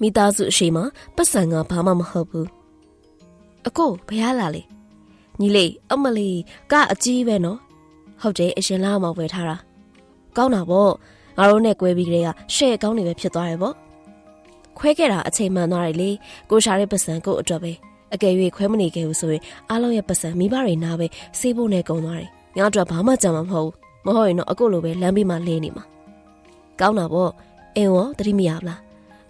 မိသားစုအရှိမပတ်စံကဘာမှမဟုတ်ဘူးအကိုဘယ်ရလာလဲညီလေးအမလီကအကြီးပဲနော်ဟုတ်တယ်အရင်လာမှဝယ်ထားတာကောင်းတာပေါ့ငါတို့နဲ့꿰ပြီးကလေးကရှယ်ကောင်းနေပဲဖြစ်သွားတယ်ပေါ့ခွဲခဲ့တာအချိန်မှန်သွားတယ်လေကိုရှာတဲ့ပတ်စံကိုအတွက်ပဲအကယ်၍ခွဲမနေခဲ့ဘူးဆိုရင်အားလုံးရဲ့ပတ်စံမိဘတွေနားပဲစေးဖို့နဲ့ကုန်သွားတယ်ငါတို့ဘာမှကြံမှာမဟုတ်ဘူးမဟုတ်ရင်တော့အခုလိုပဲလမ်းဘေးမှာလင်းနေမှာကောင်းတာပေါ့အင်းရောတတိမရဘူးလား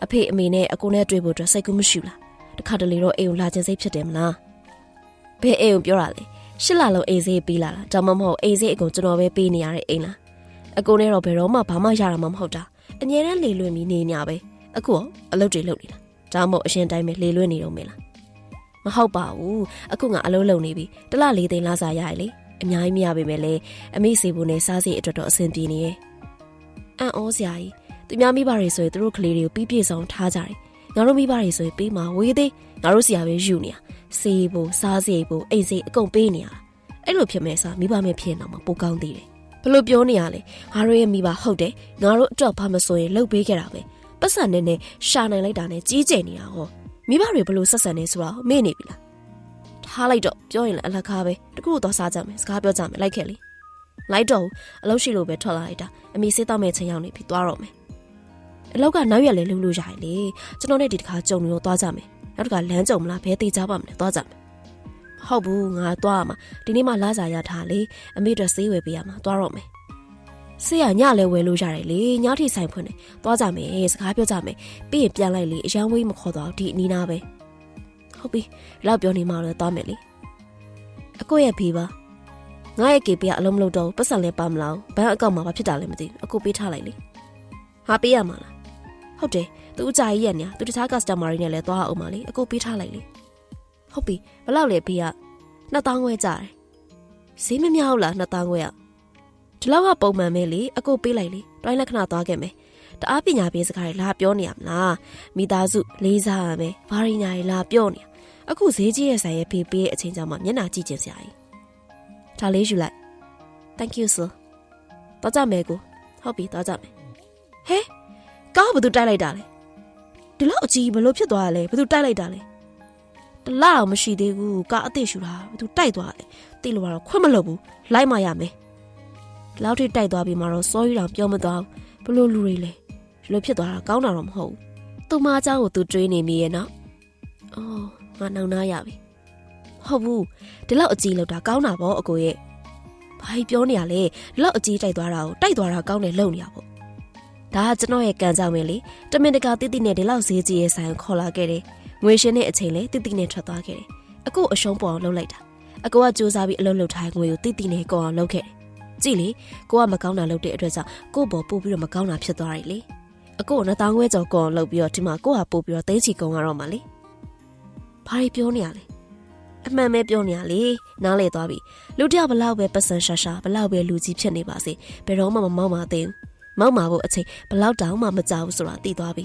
အဖေအမေနဲ့အကိုနဲ့တွေ့ဖို့အတွက်စိတ်ကူးမရှိဘူးလားတခါတလေတော့အိမ်ကိုလာခြင်းစိတ်ဖြစ်တယ်မလားဘယ်အိမ်ကိုပြောတာလဲရှစ်လလုံးအိမ်စေးပေးလာတာဒါမှမဟုတ်အိမ်စေးအကုန်ကျွန်တော်ပဲပေးနေရတဲ့အိမ်လားအကိုနဲ့တော့ဘယ်တော့မှဘာမှရတာမှမဟုတ်တာအငြင်းနဲ့လေလွင့်ပြီးနေညာပဲအခုရောအလုပ်တွေလုပ်နေတာဒါမှမဟုတ်အရှင်တိုင်းပဲလေလွင့်နေတော့မလားမဟုတ်ပါဘူးအခုငါအလုပ်လုပ်နေပြီတစ်လလေးသိန်းလာစားရရလေအများကြီးမရပါပဲလေအမေစီဘူးနဲ့စားစီအတွက်တော့အဆင်ပြေနေရဲ့အံ့ဩစရာကြီး သူများမိဘတွေဆိုရင်သူတို့ကလေးတွေကိုပြီးပြည့်စုံထားကြတယ်ငါတို့မိဘတွေဆိုရင်ပေးမှာဝေးသေးငါတို့စီရပဲယူနေရစေးဖို့စားစီဖို့အိမ်စီအကုန်ပေးနေရအဲ့လိုဖြစ်မဲ့စားမိဘမဲ့ဖြစ်နေတော့ပိုကောင်းသေးတယ်ဘလို့ပြောနေရလဲငါတို့ရဲ့မိဘဟုတ်တယ်ငါတို့အတွက်ဘာမဆိုရင်လှုပ်ပေးခဲ့တာပဲပတ်စံနဲ့နဲ့ရှာနိုင်လိုက်တာနဲ့ကြီးကျယ်နေတာဟောမိဘတွေဘလို့ဆက်ဆံနေဆိုတာမေ့နေပြီလားထားလိုက်တော့ပြောရင်လည်းအလကားပဲတကူတော့စားကြမယ်စကားပြောကြမယ်လိုက်ခဲ့လေလိုက်တော့အလုပ်ရှိလို့ပဲထွက်လာလိုက်တာအမေစေးတော့မဲ့ချိန်ရောက်နေပြီသွားတော့မယ် အလောက်ကနောက်ရက်လဲလှုပ်လို့ရတယ်လေကျွန်တော်နဲ့ဒီတစ်ခါကြုံလို့သွားကြမယ်နောက်တစ်ခါလမ်းကြုံမလားဘဲသေးကြပါမလဲသွားကြမယ်ဟုတ်ဘူးငါသွားရမှာဒီနေ့မှလာစာရထားလေအမေအတွက်ဆေးဝယ်ပေးရမှာသွားတော့မယ်ဆေးရညလဲဝယ်လို့ရတယ်လေညထိဆိုင်ဖွင့်နေသွားကြမယ်စကားပြောကြမယ်ပြီးရင်ပြန်လိုက်လေအရန်ဝေးမခေါ်တော့ဒီအနီးနာပဲဟုတ်ပြီလောက်ပြောနေမှလည်းသွားမယ်လေအကိုရဲ့ဖေးပါငါရဲ့ကေပေးကအလုံးမလို့တော့ပတ်စံလဲပါမလားဘန်းအကောင့်မှာဘာဖြစ်တာလဲမသိဘူးအကိုပေးထားလိုက်လေဟာပေးရမှာလား ဟုတ်တယ်သူအကြကြီးရက်နေသူတခြား customer တွေနဲ့လည်းသွားအောင်ပါလေအကိုပေးထားလိုက်လေဟုတ်ပြီဘယ်လောက်လဲဖေးက2000ခွဲကြတယ်ဈေးမများဘူးလား2000ခွဲကဒီလောက်ကပုံမှန်ပဲလေအကိုပေးလိုက်လေတိုင်းလက္ခဏာသွားခဲ့မယ်တအားပညာပေးစကားတွေလာပြောနေရမလားမိသားစုလေးစားရမယ်ဘာရညာတွေလာပြောနေအခုဈေးကြီးရဲ့ဆိုင်ရဲ့ဖေးပေးရဲ့အချိန်ကြောင့်မှမျက်နှာကြည့်ကျင်စရာကြီးဒါလေးယူလိုက် thank you sir တော့ကြမယ်ကိုဟုတ်ပြီတော့ကြမယ်ဟဲ ကားကဘယ်သူတိုက်လိုက်တာလဲဒီလောက်အကြီးဘလို့ဖြစ်သွားရလဲဘယ်သူတိုက်လိုက်တာလဲတလားတော့မရှိသေးဘူးကားအစ်စ်ရှူတာဘယ်သူတိုက်သွားလဲတိလို့ကတော့ခွင့်မလို့ဘူးလိုက်မှရမယ်ဒီလောက်ထိတိုက်သွားပြီးမှတော့ sorry တောင်ပြောမသွားဘူးဘလို့လူတွေလဲဒီလိုဖြစ်သွားတာကောင်းတာတော့မဟုတ်ဘူးသူမအเจ้าကိုသူတွေးနေမိရဲ့နော်အော်ငါနှောင်နှားရပြီဟုတ်ဘူးဒီလောက်အကြီးလောက်တာကောင်းတာပေါ့အကိုရဲ့ဘာကြီးပြောနေရလဲဒီလောက်အကြီးတိုက်သွားတာကိုတိုက်သွားတာကောင်းတယ်လုံနေရပေါ့ ဒါကကျွန်တော်ရဲ့ကံကြောင့်ပဲလေတမင်တကာတိတိနဲ့ဒီလောက်ဈေးကြီးရဲ့ဆိုင်ကိုခေါ်လာခဲ့တယ်ငွေရှင်းတဲ့အချိန်လဲတိတိနဲ့ထွက်သွားခဲ့တယ်အကိုအရှုံးပေါ်အောင်လုပ်လိုက်တာအကိုကစူးစမ်းပြီးအလုပ်လုပ်ထားတဲ့ငွေကိုတိတိနဲ့ကောအောင်လုပ်ခဲ့တယ်ကြည့်လေကိုကမကောင်းတာလုပ်တဲ့အတွက်ကြောင့်ကို့ဘောပို့ပြီးတော့မကောင်းတာဖြစ်သွားတယ်လေအကိုကနှစ်တောင်းခွဲကျော်ကောအောင်လုပ်ပြီးတော့ဒီမှာကိုကပို့ပြီးတော့သိန်းချီကုန်ရတော့မှာလေဘာတွေပြောနေရလဲအမှန်ပဲပြောနေရလေနားလေသွားပြီလူတယောက်ဘလောက်ပဲပတ်စံရှာရှာဘလောက်ပဲလူကြီးဖြစ်နေပါစေဘယ်တော့မှမမောက်ပါသေးဘူး မောက်မှာဖို့အချိန်ဘလောက်တောင်မှမကြောက်ဘူးဆိုတာသိသွားပြီ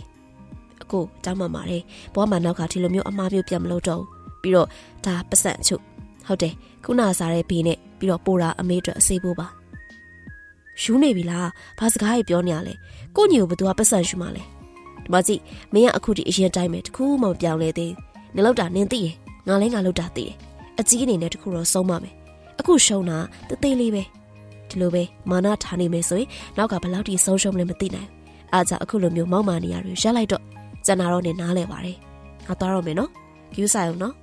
အကိုတောင်းမှပါတယ်ဘွားမနောက်ကဒီလိုမျိုးအမားမျိုးပြန်မလို့တော့ဘူးပြီးတော့ဒါပတ်စံအချုပ်ဟုတ်တယ်ခုနစားတဲ့ဘေးနဲ့ပြီးတော့ပိုတာအမေအတွက်အစေးဖို့ပါယူနေပြီလားဘာစကားကြီးပြောနေရလဲကိုညီကိုဘသူကပတ်စံယူမှလဲဒီမှာကြည့်မင်းကအခုဒီအရင်တိုင်းပဲတခုမှမပြောင်းလဲသေးဘူးနင်လောက်တာနင်သိရငါလည်းငါလောက်တာသိတယ်အကြီးအနေနဲ့တခုတော့ဆုံးမမယ်အခုရှုံးတာတသေးလေးပဲ ဒီလိုပဲမာနထားနေမယ်ဆိုရင်နောက်ကဘယ်လောက်ထိဆုံးရှုံးမလဲမသိနိုင်အားကြောင့်အခုလိုမျိုးမောက်မာနေရတွေရက်လိုက်တော့ကျန်တာတော့နေနားလဲပါတယ်ငါသွားတော့မယ်နော်ကျူးဆိုင်အောင်နော်